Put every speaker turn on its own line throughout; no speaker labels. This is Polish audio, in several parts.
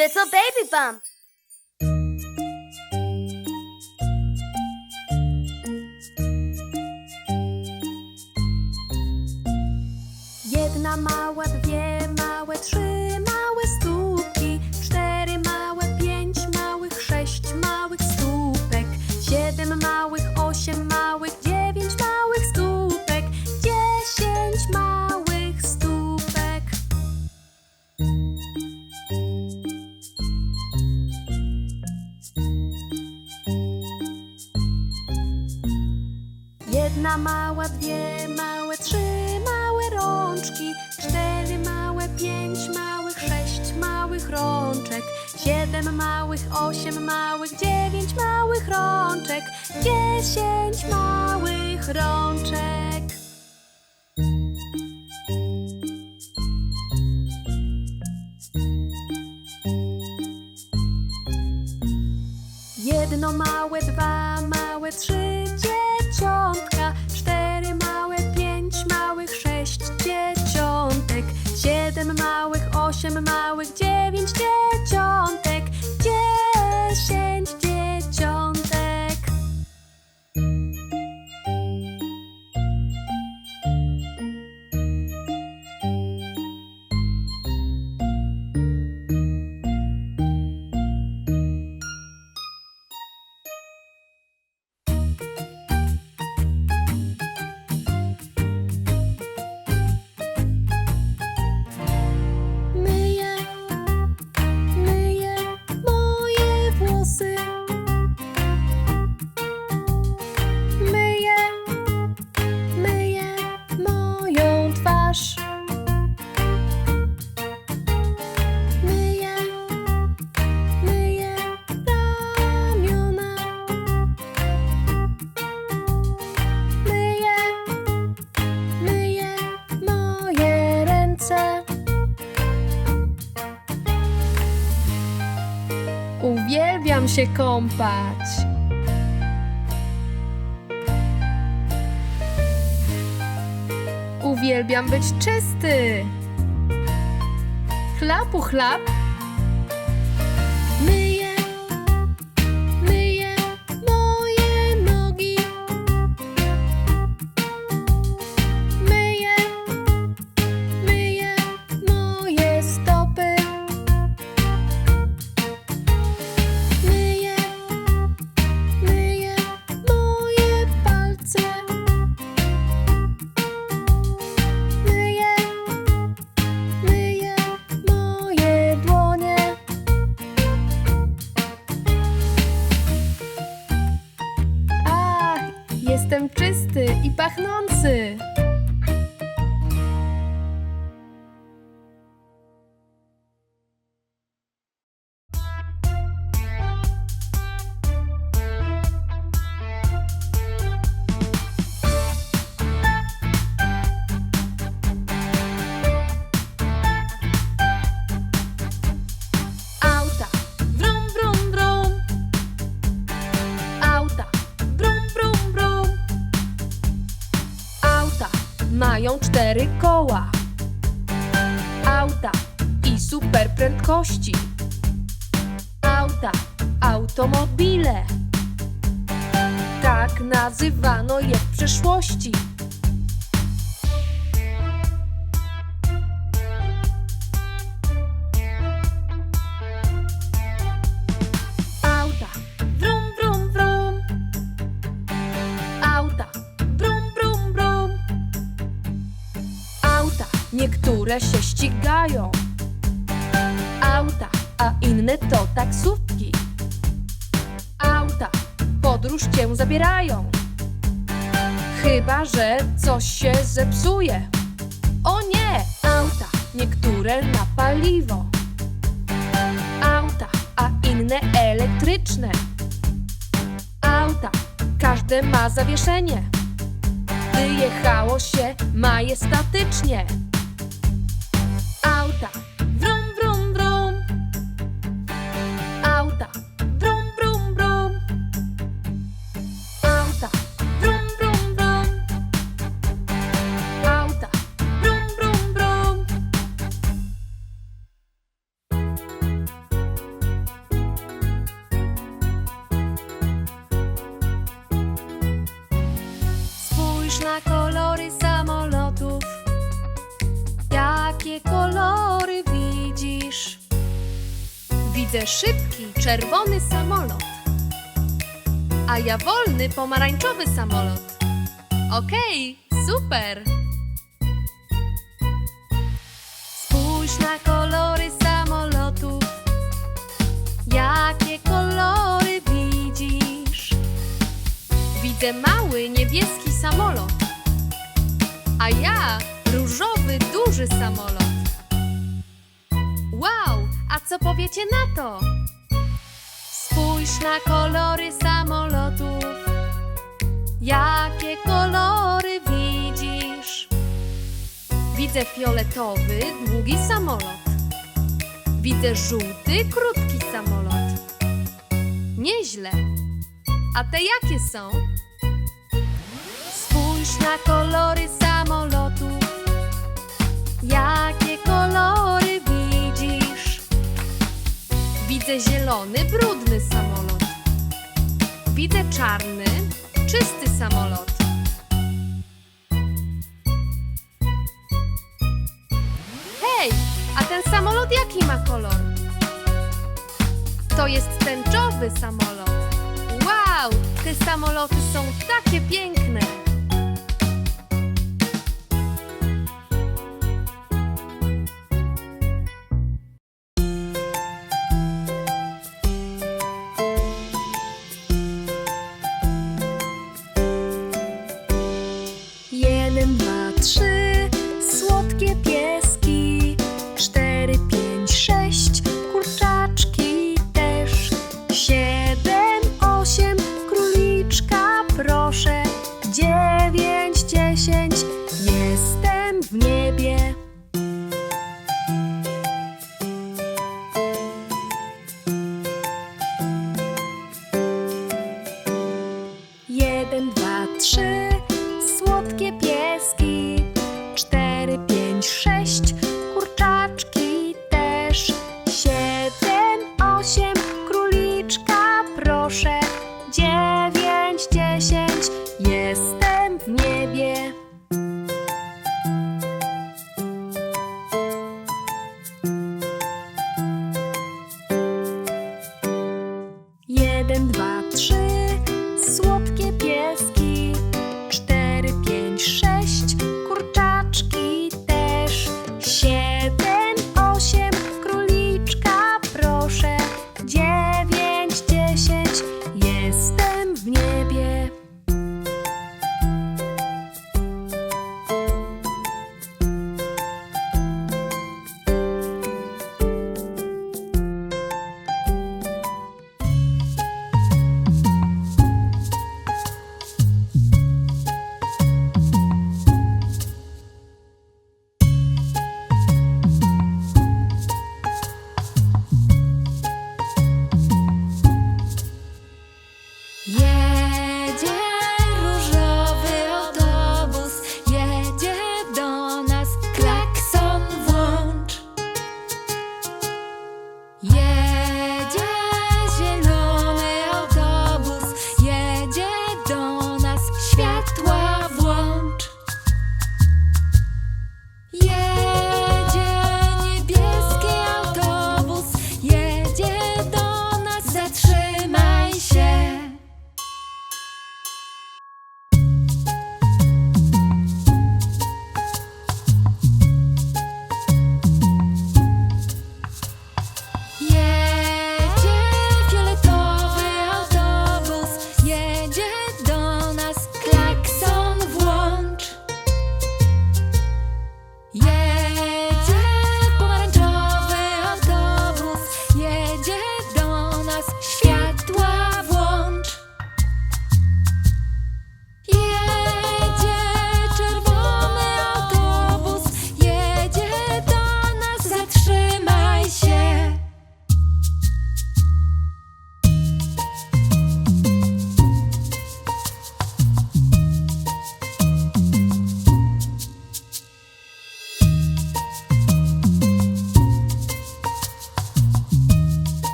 Little baby.
Jedna mała, dwie małe, trzy mała, dwie małe, trzy małe rączki, cztery małe, pięć małych, sześć małych rączek, siedem małych, osiem małych, dziewięć małych rączek, dziesięć małych rączek. Jedno małe, dwa małe, trzy małych, dziewięć dzieciątek, Uwielbiam się kąpać. Uwielbiam być czysty. Chlapu chlap. Koła. Auta i super prędkości. Auta, automobile. Tak nazywano je w przeszłości. Niektóre się ścigają. Auta, a inne to taksówki. Auta, podróż cię zabierają. Chyba, że coś się zepsuje. O nie! Auta, niektóre na paliwo. Auta, a inne elektryczne. Auta, każde ma zawieszenie. Wyjechało się majestatycznie. Kolory widzisz? Widzę szybki, czerwony samolot. A ja wolny, pomarańczowy samolot. Okej, super! Spójrz na kolory samolotów. Jakie kolory widzisz? Widzę mały, niebieski samolot. A ja różowy, duży samolot. Co powiecie na to? Spójrz na kolory samolotów. Jakie kolory widzisz? Widzę fioletowy, długi samolot. Widzę żółty, krótki samolot. Nieźle. A te jakie są? Spójrz na kolory samolotów. Jakie kolory? Widzę zielony, brudny samolot. Widzę czarny, czysty samolot. Hej, a ten samolot jaki ma kolor? To jest tęczowy samolot. Wow, te samoloty są takie piękne.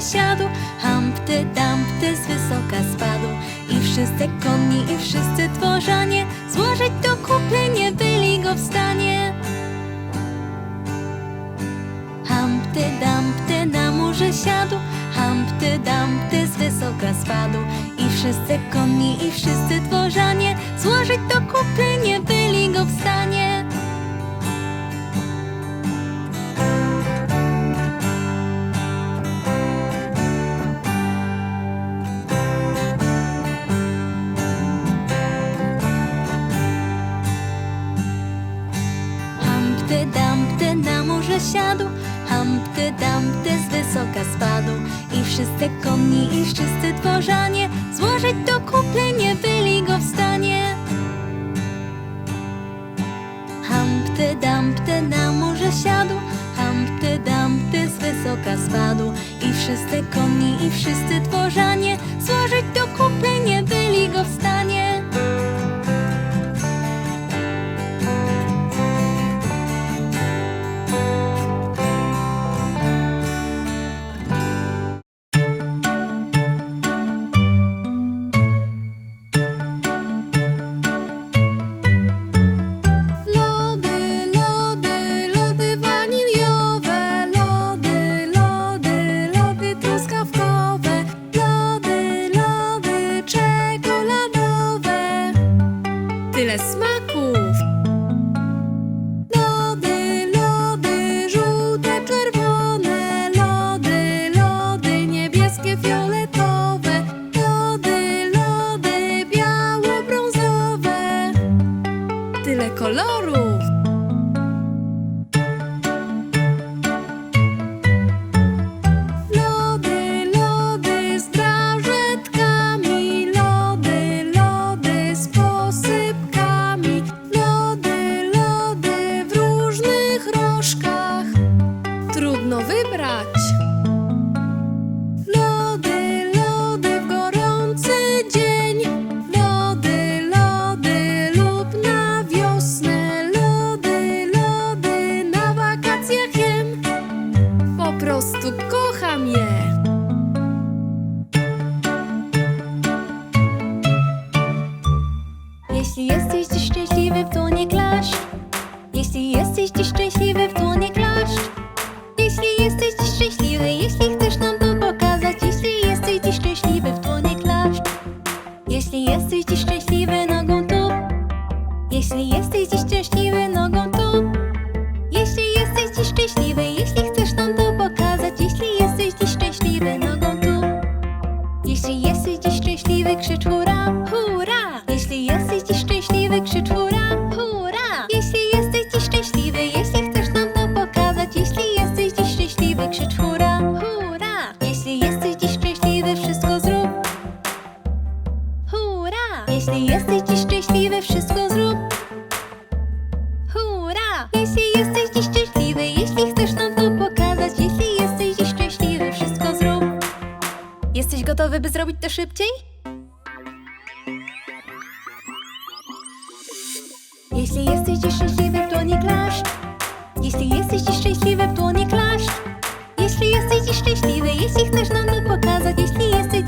Siadł, Humpty Dumpty z wysoka spadł. I wszyscy konni, i wszyscy tworzanie, złożyć do kupy nie byli go w stanie. Humpty Dumpty na murze siadł, Humpty Dumpty z wysoka spadł. I wszyscy konni, i wszyscy tworzanie, złożyć do kupy nie byli go w stanie. Wszyscy konni, i wszyscy tworzanie, złożyć do kupy nie byli go w stanie. Humpty Dumpty na murze siadł, Humpty Dumpty z wysoka spadł. I wszyscy konni, i wszyscy tworzanie, złożyć
если есть эти шесть
Jeśli jesteś dziś szczęśliwy, to nie klaszcz Jeśli jesteś dziś szczęśliwy, to nie klaszcz Jeśli jesteś dziś szczęśliwy, jeśli chcesz nam to pokazać. Jeśli jesteś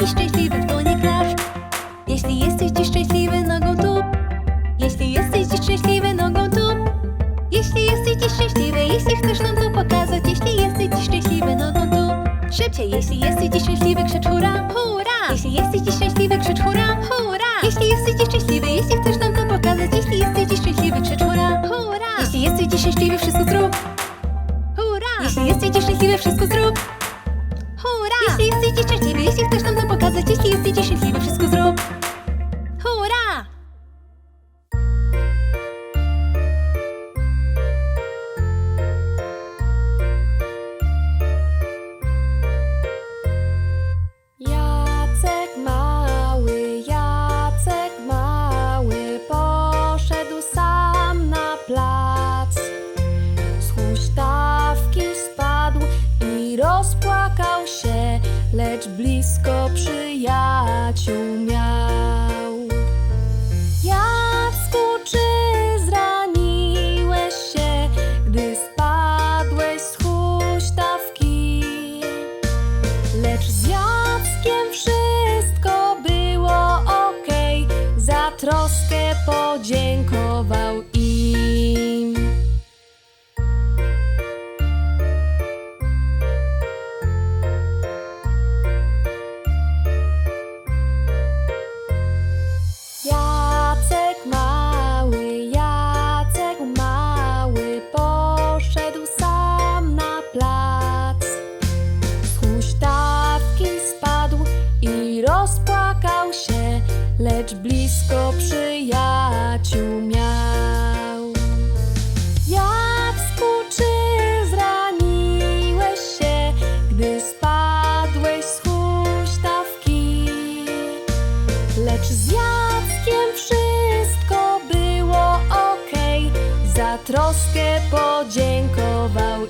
troskę podziękował Lecz z Jackiem wszystko było ok Za troskę podziękował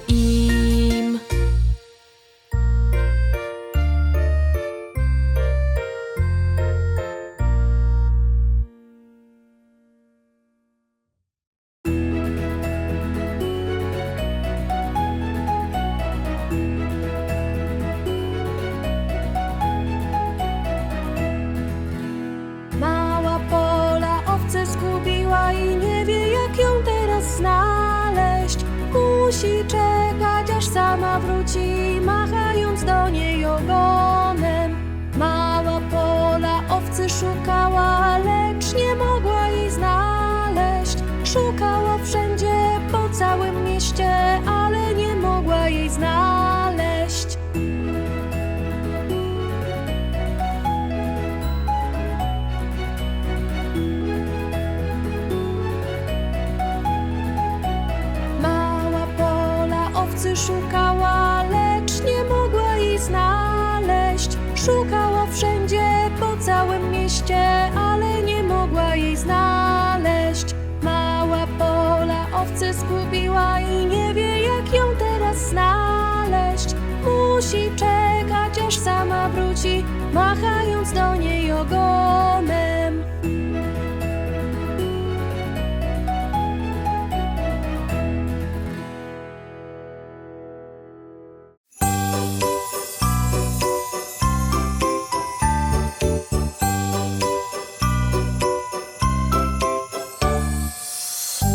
machając do niej ogonem.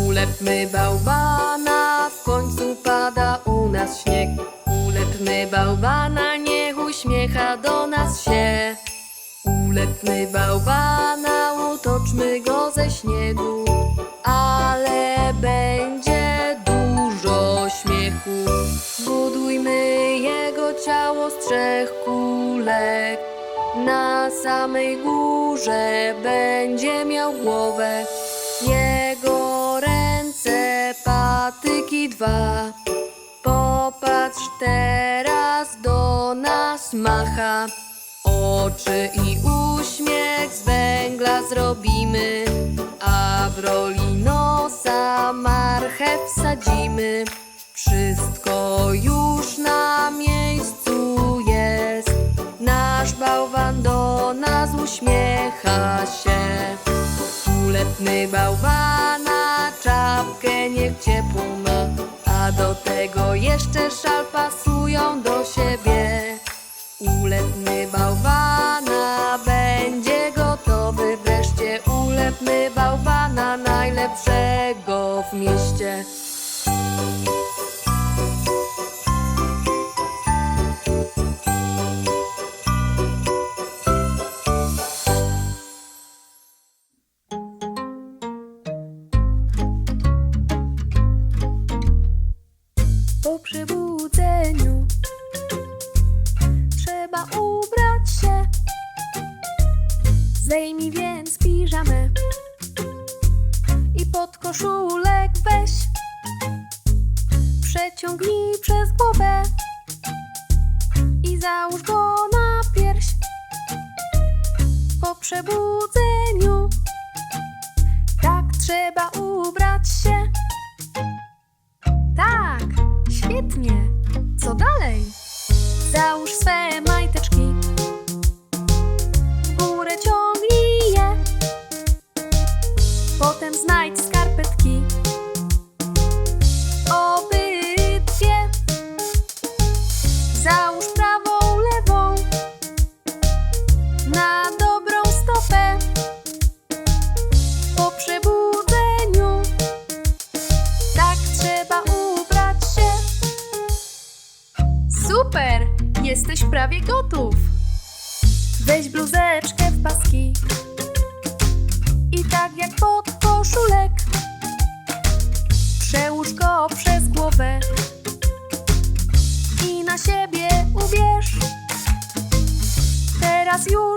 Ulepmy bałwana, w końcu pada u nas śnieg. Ulepmy bałwana. Ulepmy bałwana, utoczmy go ze śniegu, ale będzie dużo śmiechu. Zbudujmy jego ciało z trzech kulek. Na samej górze będzie miał głowę. Jego ręce, patyki dwa. Popatrz teraz do nas macha. Oczy i uśmiech z węgla zrobimy, a w roli nosa marchew wsadzimy. Wszystko już na miejscu jest. Nasz bałwan do nas uśmiecha się. Ulepmy bałwana, czapkę niech ciepłą ma, a do tego jeszcze szal pasują do siebie. Ulepmy bałwana, trzeba ubrać się. Tak, świetnie. Co dalej? Załóż swe majteczki. you